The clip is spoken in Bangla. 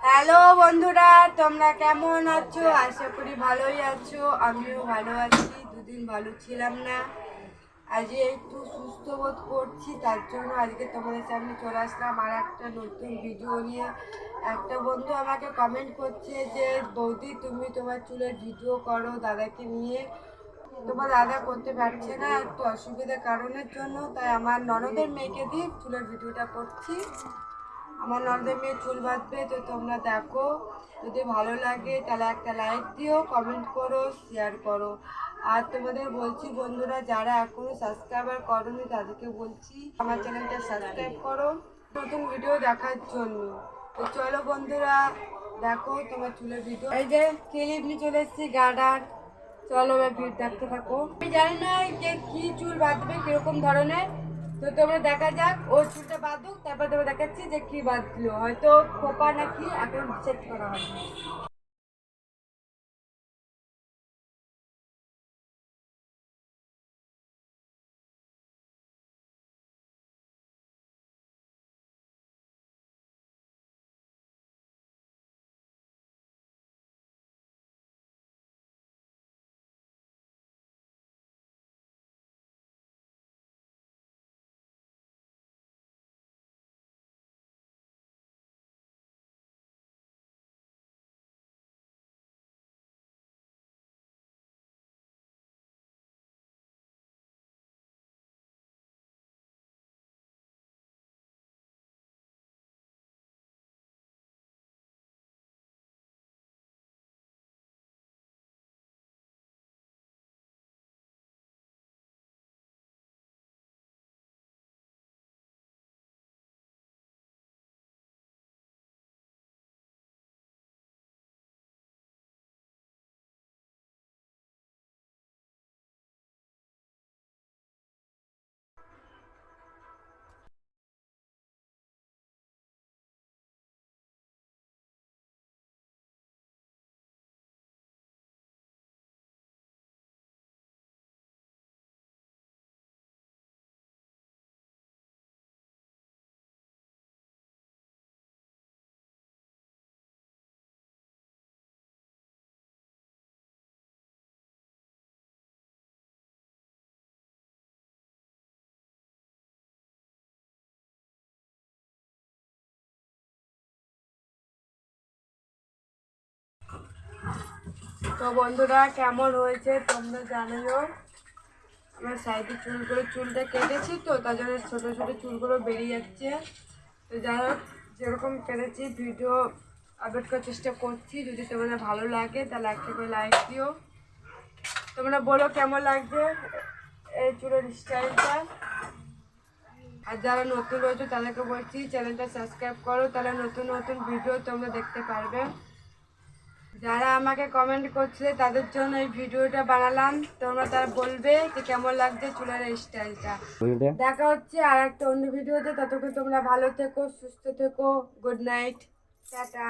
হ্যালো বন্ধুরা, তোমরা কেমন আছো? আশা করি ভালোই আছো। আমিও ভালো আছি, দুদিন ভালো ছিলাম না। আজকে একটু সুস্থ বোধ করছি, তার জন্য আজকে তোমাদের সামনে চলে আসলাম আর একটা নতুন ভিডিও নিয়ে। একটা বন্ধু আমাকে কমেন্ট করছে যে, বৌদি, তুমি তোমার চুলের ভিডিও করো দাদাকে নিয়ে। তোমার দাদা করতে পারছে না, একটু অসুবিধার কারণের জন্য, তাই আমার ননদের মেয়েকে দিয়ে চুলের ভিডিওটা করছি। আমার ননদের মেয়ে চুল বাঁধবে, তো তোমরা দেখো। যদি ভালো লাগে তাহলে একটা লাইক দিও কমেন্ট করো শেয়ার করো। আর তোমাদের বলছি বন্ধুরা, যারা এখনও সাবস্ক্রাইবার করোনি তাদেরকে বলছি, আমার চ্যানেলটা সাবস্ক্রাইব করো। নতুন ভিডিও দেখার জন্য। তো চলো বন্ধুরা, দেখো তোমার চুলের ভিডিও এই যে ক্লিপ নিয়ে চলে এসেছি? গার্ডার। চলো ভিড় দেখতে থাকো। আমি জানি না যে কি চুল বাঁধবে, কীরকম ধরনের? তো তোমরা দেখা যাক ওর চুলটা বাঁধুক, তারপর তোমরা দেখাচ্ছি যে কি বাঁধলো। হয়তো খোপা নাকি এখন সেট করা হয়নি। তো বন্ধুরা, কেমন হয়েছে তোমরা জানিও। আমার সাইডে চুলগুলো চুলটা কেটেছি তো, তার জন্য ছোটো ছোটো চুলগুলো বেরিয়ে যাচ্ছে। তো যাই হোক, যেরকম কেটেছি, ভিডিও আপলোড করার চেষ্টা করছি। যদি তোমাদের ভালো লাগে, তাহলে একটা করে লাইক দিও। তোমরা বলো কেমন লাগছে এই চুলের স্টাইলটা আর যারা নতুন রয়েছে, তাদেরকে বলছি, চ্যানেলটা সাবস্ক্রাইব করো। তাহলে নতুন নতুন ভিডিও তোমরা দেখতে পারবে। যারা আমাকে কমেন্ট করছে তাদের জন্য এই ভিডিওটা বানালাম। তোমরা তারা বলবে যে কেমন লাগছে চুলের এই স্টাইলটা দেখা হচ্ছে আর একটা অন্য ভিডিওতে। ততক্ষণ তোমরা ভালো থেকো সুস্থ থেকো গুড নাইট টাটা।